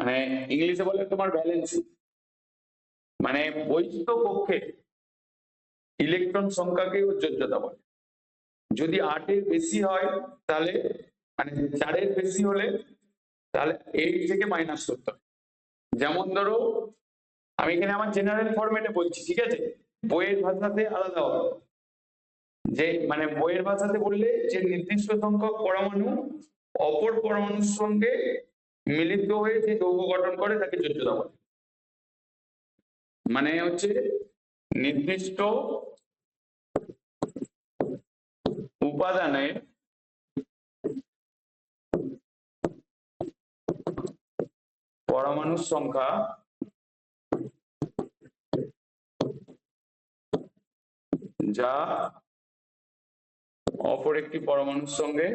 মানে ইংলিশে বলে তোমার ভ্যালেন্সি মানে বৈশিষ্ট কক্ষে ইলেকট্রন সংখ্যাকে যোজ্যতা বলে। যদি আটের বেশি হয়, তাহলে মানে চারের বেশি হলে, তাহলে এইট থেকে মাইনাস করতে হবে। যেমন ধরো, আমি এখানে আমার জেনারেল ফরম্যাটে বলছি, ঠিক আছে? বইয়ের ভাষাতে আলাদা হবে। যে মানে বইয়ের ভাষাতে বললে যে নির্দিষ্ট সংখ্যক পরমাণু অপর পরমাণুর সঙ্গে মিলিত হয়ে যে যৌগ গঠন করে, তাকে যোজ্যতা বলে। মানে হচ্ছে নির্দিষ্ট উপাদানে পরমাণুর সংখ্যা যা অপর একটি পরমাণুর সঙ্গে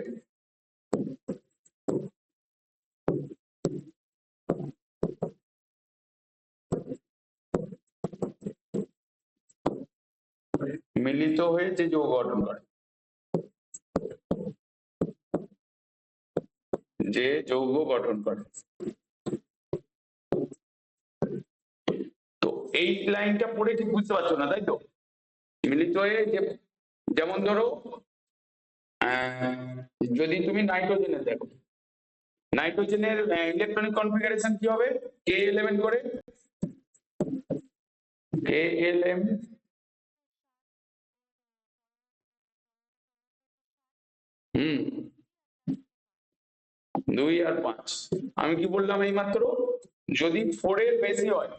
মিলিত হয়ে যে যৌগ গঠন করে। যে যৌগ গঠন করে। তো এই লাইনটা পড়ে ঠিক বুঝতে পারছ না, তাই তো? মিলিত হয়ে যে, যেমন ধরো যদি তুমি নাইট্রোজেনের দেখো, নাইট্রোজেনের ইলেকট্রনিক কনফিগারেশন কি হবে? কে ইলেভেন করে। কে এল এম হুম। দুই আর পাঁচ। আমি কি বললাম এই মাত্র যদি ফোর এর বেশি হয়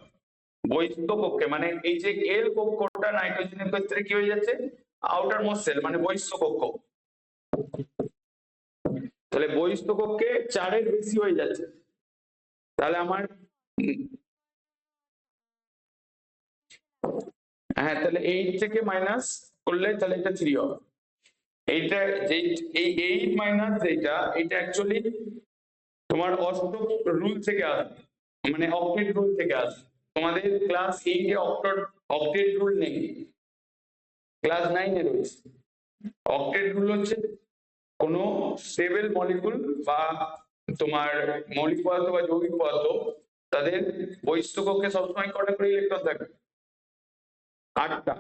বৈশিষ্ট্য কক্ষে মানে এই যে এল কক্ষটা নাইট্রোজেনের ক্ষেত্রে কি হয়ে যাচ্ছে? আউটার মোস্ট মানে বহিষ্ঠ কক্ষ। তাহলে বহিষ্ঠ কক্ষে চারের বেশি হয়ে যাচ্ছে। তাহলে আমার হ্যাঁ তাহলে এইট থেকে মাইনাস করলে তাহলে এটা থ্রি হবে। এইটা যেই, এই এইট মাইনাস যেটা এটা অ্যাকচুয়ালি তোমার অষ্টক রুল থেকে আসবে। মানে অক্টেট রুল থেকে আসবে। তোমাদের ক্লাস এইটে অক্টেট অক্টেট রুল নেই। ক্লাস নাইনে রয়েছে। অক্টেট রুল হচ্ছে কোনো স্টেবল মলিকুল বা তোমার মৌলিক পদার্থ বা যৌগিক পদার্থ তাদের বহিষ্ঠ সবসময় কটা করে ইলেকট্রন থাকবে? আটটা।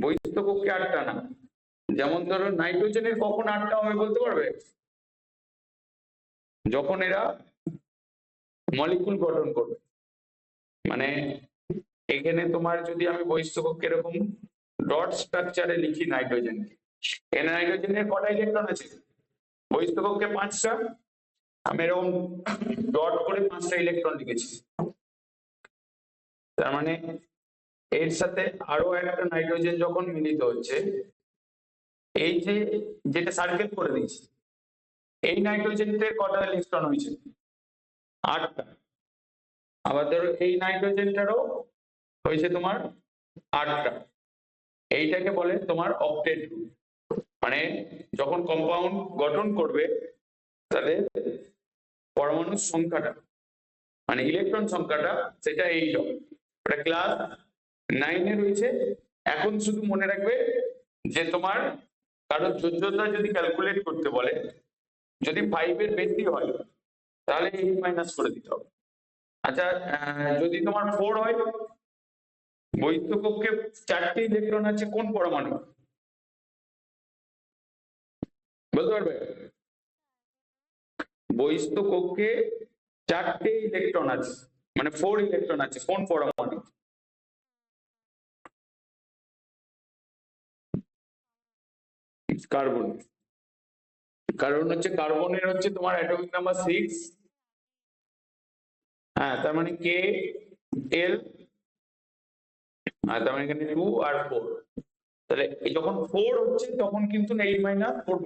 বহিষ্ঠ আটটা না। যেমন ধরো নাইট্রোজেনের কখন আটটা হবে বলতে পারবে? যখন এরা মলিকুল গঠন করবে। মানে এখানে তোমার যদি আমি বহিষ্ঠ এরকম ডট স্ট্রাকচারে লিখি নাইট্রোজেন এখানে নাইট্রোজেনের কটা ইলেকট্রন আছে? বহিষ্ঠকক্ষে পাঁচটা, আমি এরকম ডট করে পাঁচটা ইলেকট্রন লিখেছি। তার মানে এর সাথে আরও একটা নাইট্রোজেন যখন মিলিত হচ্ছে এই যে, যেটা সার্কেল করে দিয়েছি, এই নাইট্রোজেনটার কটা ইলেকট্রন হয়েছে? আটটা। আবার ধরো এই নাইট্রোজেনটারও হয়েছে তোমার আটটা। এইটাকে বলে তোমার অক্টেট মানে যখন কম্পাউন্ড গঠন করবে তাদের পরমাণুর সংখ্যাটা মানে ইলেকট্রন সংখ্যাটা, সেটা এই ক্লাস নাইনে রয়েছে। এখন শুধু মনে রাখবে যে তোমার কারোর যোগ্যতা যদি ক্যালকুলেট করতে বলে, যদি ফাইভ এর বেশি হয়, তাহলে এইট মাইনাস করে দিতে হবে। আচ্ছা যদি তোমার ফোর হয় বৈদ্য কক্ষে চারটে ইলেকট্রন আছে, কোন পরমাণু? বলতে পারবে? বহিস্থ কক্ষে চারটে ইলেকট্রন আছে মানে ফোর ইলেকট্রন আছে, কোন পরমাণু? কার্বন কারণ হচ্ছে কার্বনের হচ্ছে তোমার অ্যাটমিক নাম্বার সিক্স হ্যাঁ তার মানে কে এল আর তার মানে এখানে টু আর ফোর তাহলে যখন ফোর হচ্ছে তখন কিন্তু এইট মাইনাস ফোর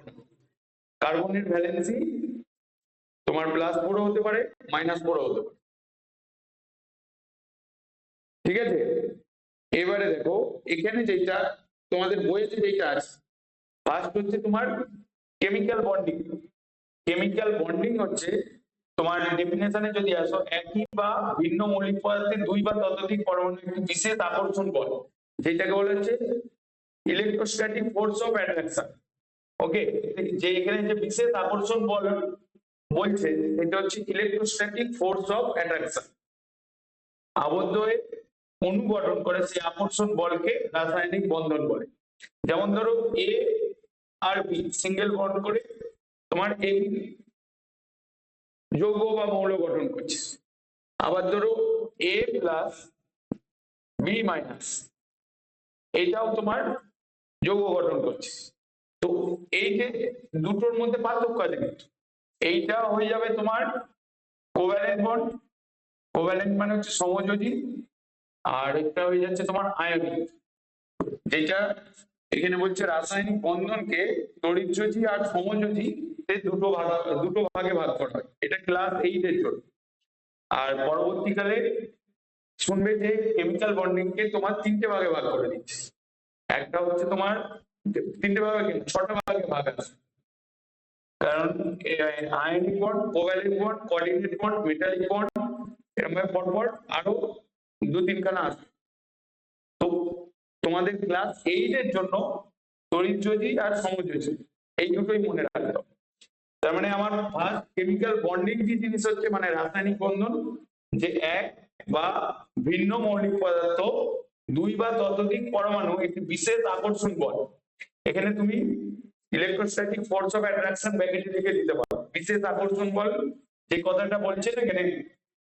কার্বনের ভ্যালেন্সি তোমার প্লাস ফোরও হতে পারে মাইনাস ফোরও হতে পারে। ঠিক আছে? এবারে দেখো, এখানে যেটা তোমাদের বইয়েতে যেটা আছে ফার্স্ট হচ্ছে তোমার কেমিক্যাল বন্ডিং কেমিক্যাল বন্ডিং হচ্ছে তোমার ডেফিনেশনে যদি আসো, একই বা ভিন্ন মৌলিক পদার্থের দুই বা ততোধিক পরমাণু একটি বিশেষ আকর্ষণ বল যেটাকে বলা হচ্ছে electrostatic force of attraction okay যে এখানে যে বিশেষ আকর্ষণ বল বলছে, এটা হচ্ছে ইলেকট্রোস্ট্যাটিক ফোর্স অফ অ্যাট্রাকশন আবদ্ধ হয়ে অনুগঠন করে সেই আকর্ষণ বলকে রাসায়নিক বন্ধন বলে। যেমন ধরো এ আর বি সিঙ্গেল বন্ড করে তোমার এই যৌগ বা মৌল গঠন করছে। আবার ধরো এ প্লাস বি মাইনাস এটাও তোমার যৌগ গঠন করছে। তো এই যে দুটোর মধ্যে পার্থক্য আছে কিন্তু। এইটা হয়ে যাবে তোমার কোভ্যালেন্ট বন্ড কোভ্যালেন্ট মানে হচ্ছে সমযোজী, আর একটা হয়ে যাচ্ছে তোমার আয়নিক। যেটা এখানে বলছে রাসায়নিক বন্ধনকে তড়িৎযোজী আর সমযোজী দুটো ভাগ, দুটো ভাগে ভাগ করা হয়। এটা ক্লাস এইট এর জন্য। আর পরবর্তীকালে শুনবে যে কেমিক্যাল বন্ডিং কে তোমার তিনটে ভাগে ভাগ করে দিচ্ছে। একটা হচ্ছে তোমার তিনটে ভাগে ছটা ভাগে ভাগ আছে। কারণ ionic bond covalent bond coordinate bond metallic bond এরকম পরপর আরও দু তিনখানা আছে। তোমাদের ক্লাস এইট এর জন্য তড়িৎযোজী আর সমযোজী, এই দুটোই মনে রাখতে হবে। তার মানে আমার ফার্স্ট কেমিক্যাল বন্ডিং কি জিনিস হচ্ছে মানে রাসায়নিক বন্ধন, যে এক বা ভিন্ন মৌলিক পদার্থ, দুই বা ততোধিক পরমাণু, একটি বিশেষ আকর্ষণ বল, এখানে তুমি ইলেকট্রোস্ট্যাটিক ফোর্স অফ অ্যাট্রাকশন ব্যাকেটে লিখে দিতে পারো। বিশেষ আকর্ষণ বল, যে কথাটা বলছে এখানে,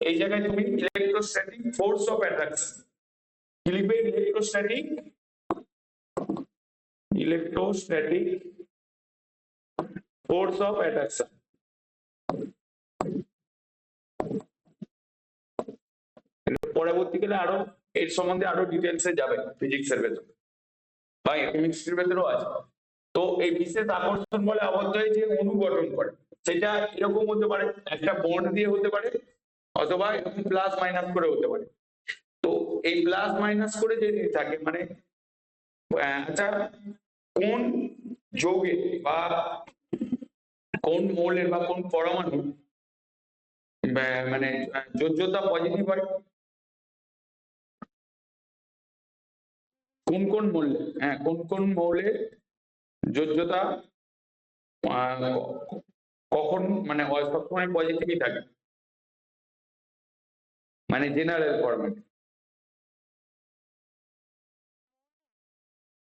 এই জায়গায় তুমি ইলেকট্রোস্ট্যাটিক ফোর্স অফ অ্যাট্রাকশন কি লিখবে electrostatic electrostatic force of attraction পরবর্তীকালে আরও এর সম্বন্ধে আরও ডিটেলসে যাবে ফিজিক্স এর ভেতর বা কেমিস্ট্রির ভেতরেও আছে। তো এই বিশেষ আকর্ষণ বলে আবদ্ধ হয়ে যে অণু গঠন করে, সেটা এরকম হতে পারে, একটা বন্ড দিয়ে হতে পারে, অথবা প্লাস মাইনাস করে হতে পারে। এই প্লাস মাইনাস করে যদি থাকে মানে আচ্ছা কোন যৌগে বা কোন মৌলের বা কোন পরমাণু মানে যোজ্যতা পজিটিভ হয়? কোন কোন মৌলে হ্যাঁ কোন কোন মৌলে যোজ্যতা কখন মানে সবসময় পজিটিভই থাকে। মানে জেনারেল ফরম্যাট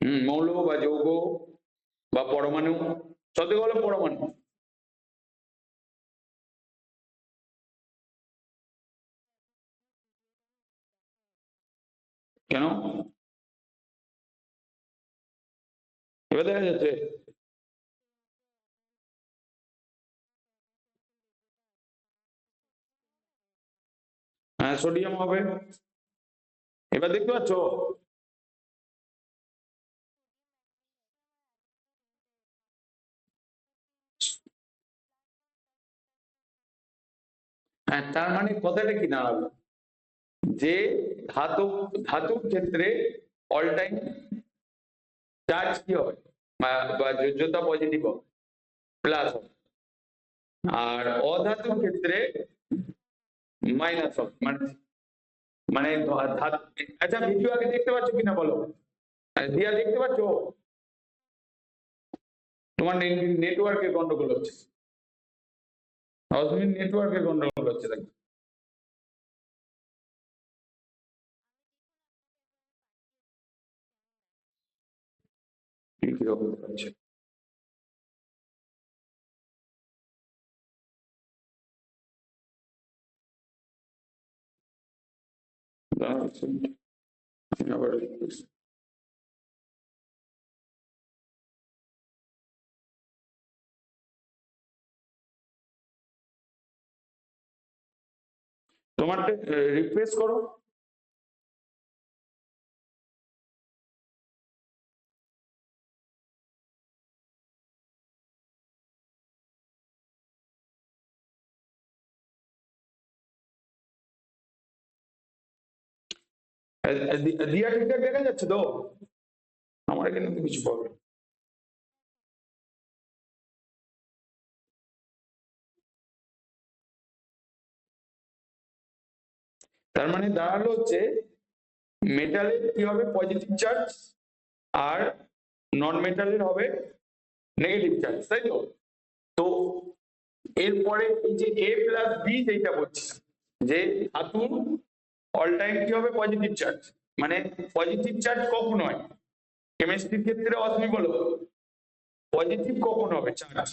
হম মৌল বা যৌগ বা পরমাণু সব থেকে হলো পরমাণু। কেন? এবার দেখা যাচ্ছে। হ্যাঁ সোডিয়াম হবে। এবার দেখতে পাচ্ছ? হ্যাঁ তার মানে কথাটা কি দাঁড়াবে যে ধাতু ধাতুর ক্ষেত্রে অল টাইম চার্জ কি হবে? বা- যোজ্যতা পজিটিভ হবে প্লাস হবে। আর অধাতুর ক্ষেত্রে মাইনাস হবে মানে মানে আচ্ছা ভিডিও আগে দেখতে পাচ্ছ কিনা বলো? আহ, দিয়া দেখতে পাচ্ছ? তোমার নেটওয়ার্কের গন্ডগোল হচ্ছে। অসমিন নেটওয়ার্কের গন্ডগোল হচ্ছে দেখো কি কিরকম হচ্ছে দাঁড়াও এক second। আবার তোমারটা রিফ্রেশ করো আহ, আহ, করো। দিয়া ঠিকঠাক দেখা যাচ্ছে তো? আমার এখানে তো কিছু প্রবলেম তার মানে দাঁড়াল হচ্ছে মেটালের কি হবে? পজিটিভ চার্জ আর নন মেটালের হবে নেগেটিভ চার্জ তাই তো? তো এরপরে এই যে এ প্লাস বি যেটা বলছিলাম যে ধাতু অল টাইম কি হবে? পজিটিভ চার্জ মানে পজিটিভ চার্জ কখন হয়? কেমিস্ট্রির ক্ষেত্রে অসমি বলো পজিটিভ কখন হবে? চার্জ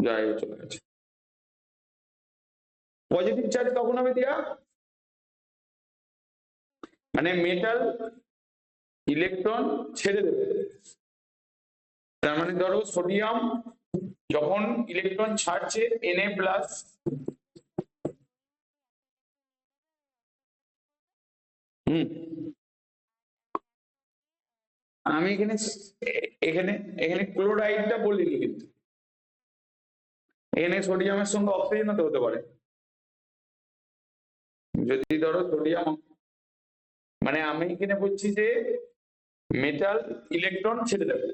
যাই চলে গেছে। পজিটিভ চার্জ কখন হবে দিয়া মানে মেটাল ইলেকট্রন ছেড়ে দেবে। তার মানে ধরো সোডিয়াম যখন ইলেকট্রন ছাড়ছে, Na প্লাস হুম। আমি এখানে এখানে এখানে ক্লোরাইডটা বলিনি কিন্তু। এখানে সোডিয়ামের সঙ্গে অক্সিজেন হতে হতে পারে। যদি ধরো সোডিয়াম মানে আমি এখানে বলছি যে মেটাল ইলেকট্রন ছেড়ে দেবে।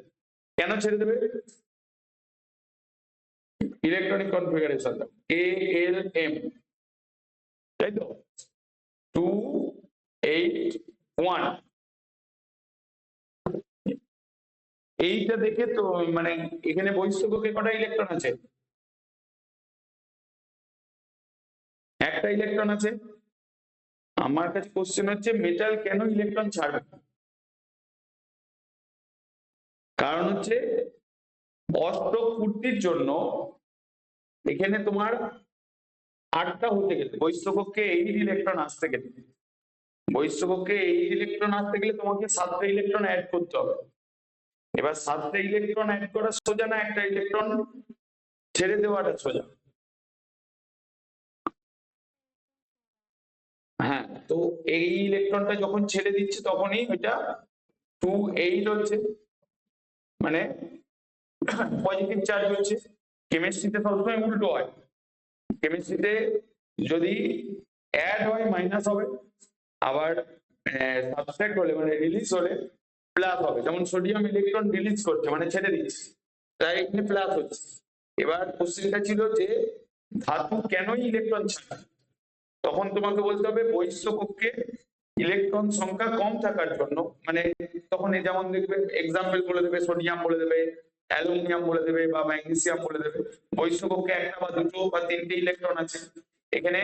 কেন ছেড়ে দেবে? ইলেকট্রনিক কনফিগারেশন এ এল এম তাই তো? টু এইট ওয়ান এইটা দেখে তো মানে এখানে বহিষ্ঠকে কটা ইলেকট্রন আছে? একটা ইলেকট্রন আছে। আমার কাছে কোশ্চেন হচ্ছে মেটাল কেন ইলেকট্রন ছাড়বে কারণ হচ্ছে অষ্টক পূর্তির জন্য এখানে তোমার আটটা হতে গেলে বৈশ্বকক্ষে এইট ইলেকট্রন আসতে গেলে বৈশ্বকক্ষে এইট ইলেকট্রন আসতে গেলে তোমাকে সাতটা ইলেকট্রন অ্যাড করতে হবে। এবার সাতটা ইলেকট্রন অ্যাড করা সোজা না একটা ইলেকট্রন ছেড়ে দেওয়াটা সোজা? হ্যাঁ। তো এই ইলেকট্রনটা যখন ছেড়ে দিচ্ছে তখনই এটা টু এইট হচ্ছে। মানে পজিটিভ চার্জ হচ্ছে। কেমিস্ট্রিতে সবসময় উল্টো হয়। কেমিস্ট্রিতে যদি অ্যাড হয় মাইনাস হবে। আবার সাবস্ট্রাক্ট হলে মানে রিলিজ হলে প্লাস হবে। যেমন সোডিয়াম ইলেকট্রন রিলিজ করছে মানে ছেড়ে দিচ্ছে। তাই এখানে প্লাস হচ্ছে। এবার কোশ্চেনটা ছিল যে ধাতু কেনই ইলেকট্রন ছাড়ে? তখন তোমাকে বলতে হবে বহিষ্ঠ কক্ষে ইলেকট্রন সংখ্যা কম থাকার জন্য মানে তখন যেমন দেখবে এক্সাম্পল বলে দেবে সোডিয়াম বলে দেবে অ্যালুমিনিয়াম বলে দেবে বা ম্যাগনেসিয়াম বলে দেবে বহিষ্ঠ কক্ষে একটা বা দুটো বা তিনটে ইলেকট্রন আছে। এখানে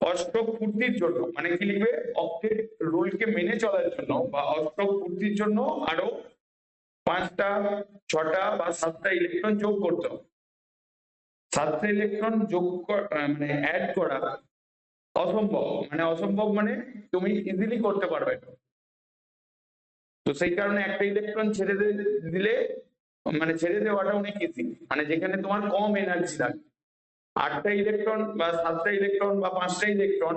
অষ্টক পূর্তির জন্য মানে কি লিখবে? অক্টেট রুলকে মেনে চলার জন্য বা অষ্টক পূর্তির জন্য আরও পাঁচটা, ছটা বা সাতটা ইলেকট্রন যোগ করতে হবে। সাতটা ইলেকট্রন যোগ মানে অ্যাড করা অসম্ভব মানে অসম্ভব মানে তুমি ইজিলি করতে পারবে। তো সেই কারণে একটা ইলেকট্রন ছেড়ে দিলে মানে ছেড়ে দেওয়াটা অনেক ইজি মানে যেখানে তোমার কম এনার্জি লাগে আটটা ইলেকট্রন বা সাতটা ইলেকট্রন বা পাঁচটা ইলেকট্রন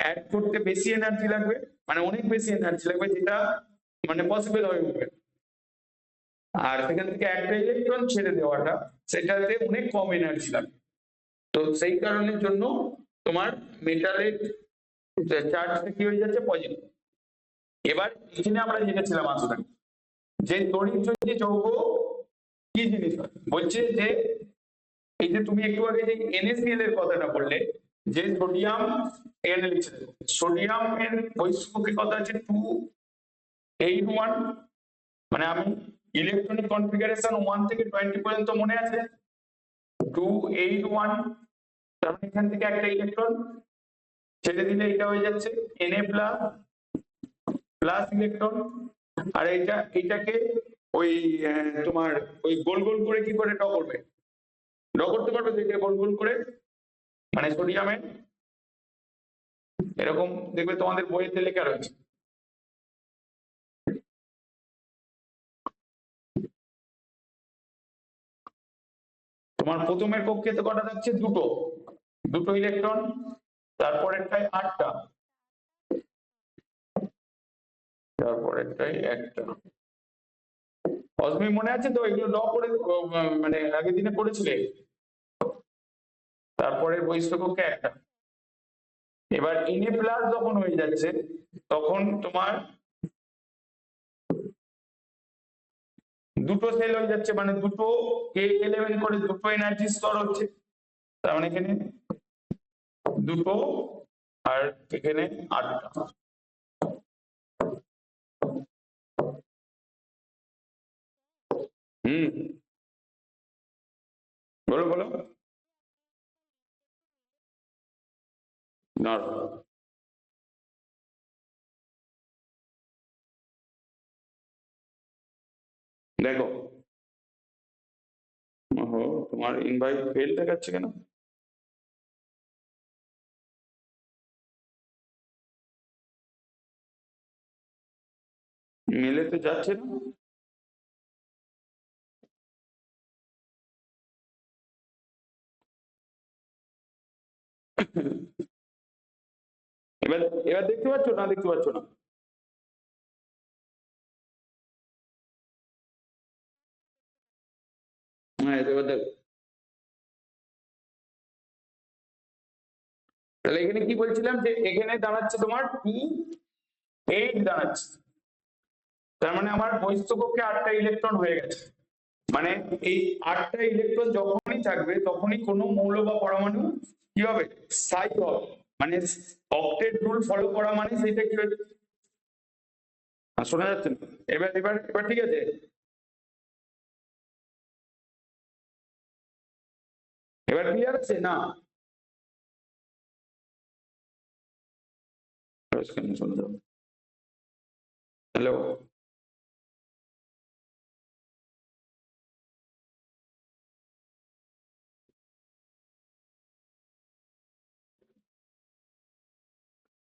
অ্যাড করতে বেশি এনার্জি লাগবে মানে অনেক বেশি এনার্জি লাগবে, যেটা মানে পসিবল হয়ে উঠবে। আর সেখান থেকে একটা ইলেকট্রন ছেড়ে দেওয়াটা, সেটাতে অনেক কম এনার্জি লাগবে। তো সেই কারণের জন্য তোমার মেটালের চার্জটা কি হয়ে যাচ্ছে? পজিটিভ এবার এখানে আমরা জেনেছিলাম আসলে যে তড়িৎ যদি যৌগ কি জিনিস হয়? বলছে যে এই যে তুমি একটু আগে যে NaCl এর কথাটা বললে, যে সোডিয়াম এখানে লিখছে সোডিয়াম এর বৈশিষ্ট্যের কথা আছে টু এইট ওয়ান মানে আমি ইলেকট্রনিক কনফিগারেশন ওয়ান থেকে টোয়েন্টি পর্যন্ত মনে আছে টু এইট ওয়ান মানে এখান থেকে একটা ইলেকট্রন ছেড়ে দিলে এটা হয়ে যাচ্ছে Na প্লাস প্লাস ইলেকট্রন আর এটা এটাকে ওই তোমার ওই গোল গোল করে কি করে ড্র করবে ড্র করতে পারবে এটা গোল গোল করে মানে সোডিয়ামে এরকম দেখবে তোমাদের বইতে লেখা রয়েছে। তোমার প্রথমের কক্ষে তো কটা থাকছে দুটো। দুটো ইলেকট্রন তারপরেরটায় আটটা। তারপরেরটায় একটা অজমি মনে আছে তো? এগুলো ল করে মানে আগের দিনে পড়েছিলে তারপরে বহিষ্ঠ কক্ষে একটা। এবার এনে প্লাস যখন হয়ে যাচ্ছে, তখন তোমার দুটো সেল হয়ে যাচ্ছে মানে দুটো কে ইলেভেন করে দুটো এনার্জি স্তর হচ্ছে। তার মানে এখানে দুটো আর এখানে আটটা। হুম। বলো বলো। না দেখো। তোমার ইনভাইট ফেল দেখাচ্ছে কেন? মেলে তো যাচ্ছে না। এবার এবার দেখতে পাচ্ছ না দেখতে পাচ্ছ না? হ্যাঁ এবার দেখো। তাহলে এখানে কি বলছিলাম যে এখানে দাঁড়াচ্ছে তোমার পি এইট দাঁড়াচ্ছে। তার মানে আমার বহিস্থ কক্ষে আটটা ইলেকট্রন হয়ে গেছে। মানে এই আটটা ইলেকট্রন যখনই থাকবে, তখনই কোনো মৌল বা পরমাণু কি হবে? স্থায়ী হবে। মানে অক্টেট রুল ফলো করা মানে সেটা কি হয়েছে শোনা যাচ্ছে এবার এবার এবার ঠিক আছে? এবার ক্লিয়ার আছে? না। হ্যালো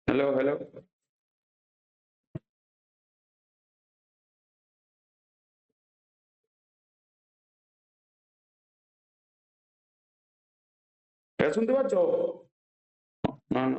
হ্যালো হ্যালো শুনতে পাচ্ছ? না না।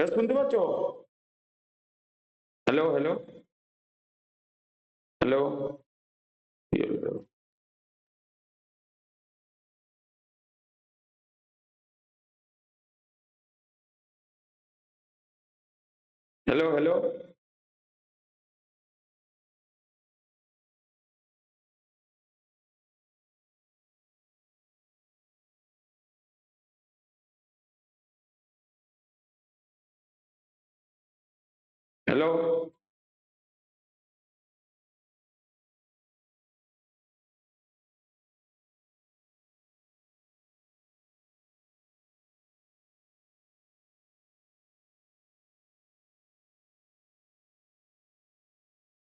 এবার শুনতে পাচ্ছ hello hello hello hello hello Hello.